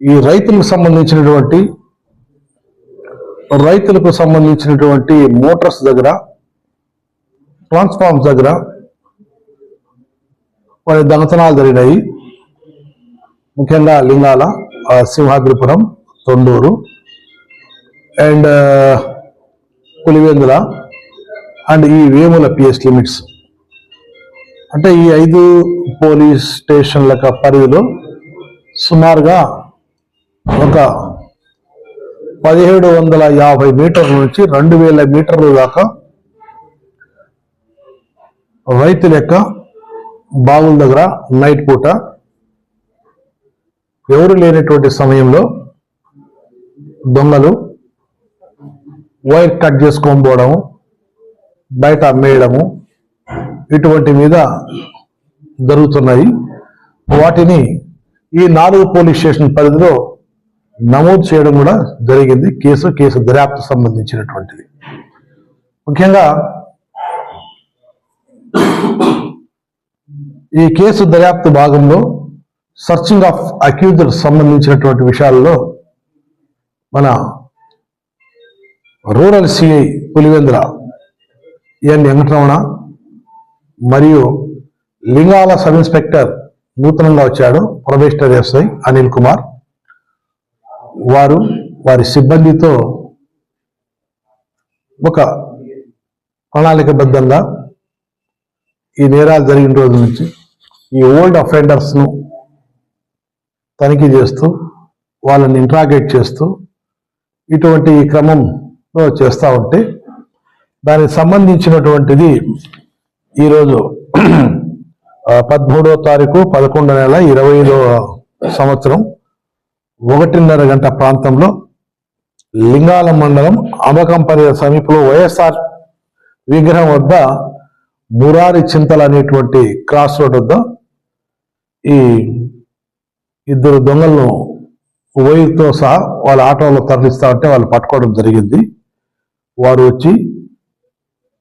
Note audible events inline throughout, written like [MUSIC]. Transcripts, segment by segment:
ఈ రైతులకు సంబంధించినటువంటి రైతులకు సంబంధించినటువంటి మోటార్స్ దగ్గర ట్రాన్స్ఫార్మ్స్ దగ్గర కొన్ని దొంగతనాలు జరిగినాయి. ముఖ్యంగా లింగాల సింహాద్రిపురం తొండూరు అండ్ పులివెందుల అండ్ ఈ వేముల పిఎస్ లిమిట్స్. అంటే ఈ ఐదు పోలీస్ స్టేషన్ల పరిధిలో సుమారుగా ఒక పదిహేడు వందల యాభై మీటర్ల నుంచి రెండు వేల మీటర్ల దాకా రైతుల యొక్క బావుల దగ్గర నైట్ పూట ఎవరు లేనటువంటి సమయంలో దొంగలు వైర్ కట్ చేసుకొని పోవడము బయట అమ్మేయడము ఇటువంటి మీద జరుగుతున్నాయి. వాటిని ఈ నాలుగు పోలీస్ స్టేషన్ పరిధిలో నమోదు చేయడం కూడా జరిగింది. కేసు కేసు దర్యాప్తు సంబంధించినటువంటిది. ముఖ్యంగా ఈ కేసు దర్యాప్తు భాగంలో సర్చింగ్ ఆఫ్ అక్యూజర్ సంబంధించినటువంటి విషయాల్లో మన rural CI Pulivendra N Venkataramana మరియు లింగాల సబ్ ఇన్స్పెక్టర్ నూతనంగా వచ్చాడు ప్రొబేషనర్ ఎస్ఐ అనిల్ కుమార్. వారు వారి సిబ్బందితో ఒక ప్రణాళికబద్ధంగా ఈ నేరాలు జరిగిన రోజు నుంచి ఈ ఓల్డ్ అఫెండర్స్ను తనిఖీ చేస్తూ వాళ్ళని ఇంట్రాగేట్ చేస్తూ ఇటువంటి క్రమంలో చేస్తూ ఉంటే దానికి సంబంధించినటువంటిది ఈరోజు [CLEARS THROAT] పదమూడవ తారీఖు పదకొండో నెల ఇరవై సంవత్సరం ఒకటిన్నర గంట ప్రాంతంలో లింగాల మండలం అమకంపరి సమీపంలో వైఎస్ఆర్ విగ్రహం వద్ద మురారి చింతలు అనేటువంటి క్రాస్ రోడ్ వద్ద ఈ ఇద్దరు దొంగలను వైర్తో సహా వాళ్ళ ఆటోలో తరలిస్తా ఉంటే వాళ్ళు పట్టుకోవడం జరిగింది. వారు వచ్చి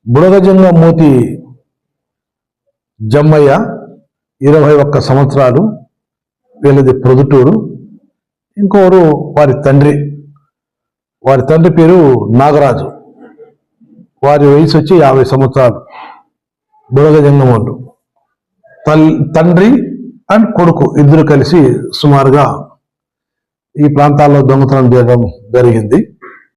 బుడగజంగ మూతి జమ్మయ్య ఇరవై ఒక్క సంవత్సరాలు వీళ్ళది ప్రొదుటూరు ఇంకోరు వారి తండ్రి. వారి తండ్రి పేరు నాగరాజు. వారి వయసు వచ్చి యాభై సంవత్సరాలు. బుడగజంగం వాళ్ళు తల్ తండ్రి అండ్ కొడుకు ఇద్దరు కలిసి సుమారుగా ఈ ప్రాంతాల్లో దొంగతనం చేయడం జరిగింది.